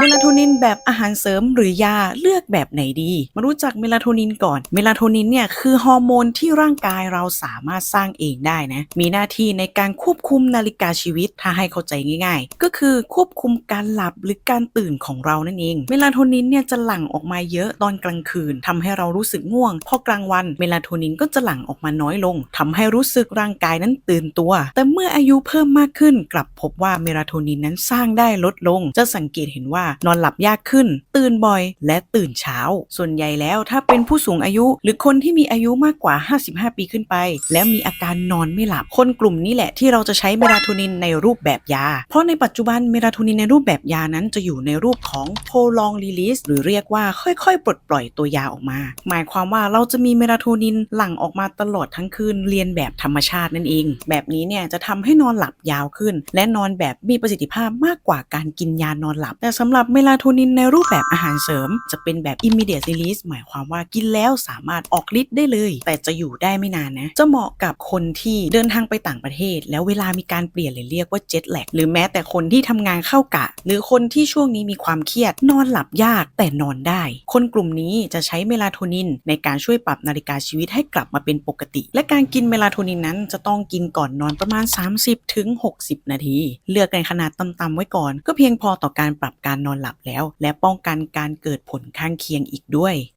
เมลาโทนินแบบอาหารเสริมหรือยาเลือกแบบไหนดี มารู้จักเมลาโทนินก่อน เมลาโทนินเนี่ยคือฮอร์โมนที่ร่างกายเราสามารถสร้างเองได้นะ มีหน้าที่ในการควบคุมนาฬิกาชีวิตถ้าให้เข้าใจง่าย ๆ ก็คือควบคุมการหลับหรือการตื่นของเรานั่นเอง เมลาโทนินเนี่ยจะหลั่งออกมาเยอะตอนกลางคืนทำให้เรารู้สึกง่วง พอกลางวันเมลาโทนินก็จะหลั่งออกมาน้อยลงทำให้รู้สึกร่างกายนั้นตื่นตัว แต่เมื่ออายุเพิ่มมากขึ้น กลับพบว่าเมลาโทนินนั้นสร้างได้ลดลง จะสังเกตเห็นว่านอนหลับยากขึ้น ตื่นบ่อย และตื่นเช้า ส่วนใหญ่แล้วถ้าเป็นผู้สูงอายุ หรือคนที่มีอายุมากกว่า 55 ปีขึ้นไป แล้วมีอาการนอนไม่หลับ คนกลุ่มนี้แหละที่เราจะใช้เมลาโทนินในรูปแบบยา เพราะในปัจจุบันเมลาโทนินในรูปแบบยานั้นจะอยู่ในรูปของ prolong release หรือเรียกว่าค่อยๆ ปลดปล่อยตัวยาออกมา หมายความว่าเราจะมีเมลาโทนินหลั่งออกมาตลอดทั้งคืนเรียนแบบธรรมชาตินั่นเอง แบบนี้เนี่ยจะทำให้นอนหลับยาวขึ้น และนอนแบบมีประสิทธิภาพมากกว่าการกินยานอนหลับ แต่สำหรับับเมลาโทนินในรูปแบบอาหารเสริม จะเป็นแบบ immediate release หมายความว่ากินแล้วสามารถออกฤทธิ์ได้เลย แต่จะอยู่ได้ไม่นานนะ จะเหมาะกับคนที่เดินทางไปต่างประเทศ แล้วเวลามีการเปลี่ยนเลยเรียกว่า jet lag หรือแม้แต่คนที่ทำงานเข้ากะ หรือคนที่ช่วงนี้มีความเครียดนอนหลับยากแต่นอนได้ คนกลุ่มนี้จะใช้เมลาโทนิน ในการช่วยปรับนาฬิกาชีวิตให้กลับมาเป็นปกติ และการกินเมลาโทนินนั้นจะต้องกินก่อนนอนประมาณ 30ถึง60 นาที เลือกในขนาดต่ำๆไว้ก่อน ก็เพียงพอต่อการปรับการนอนหลับแล้ว และป้องกันการเกิดผลข้างเคียงอีกด้วย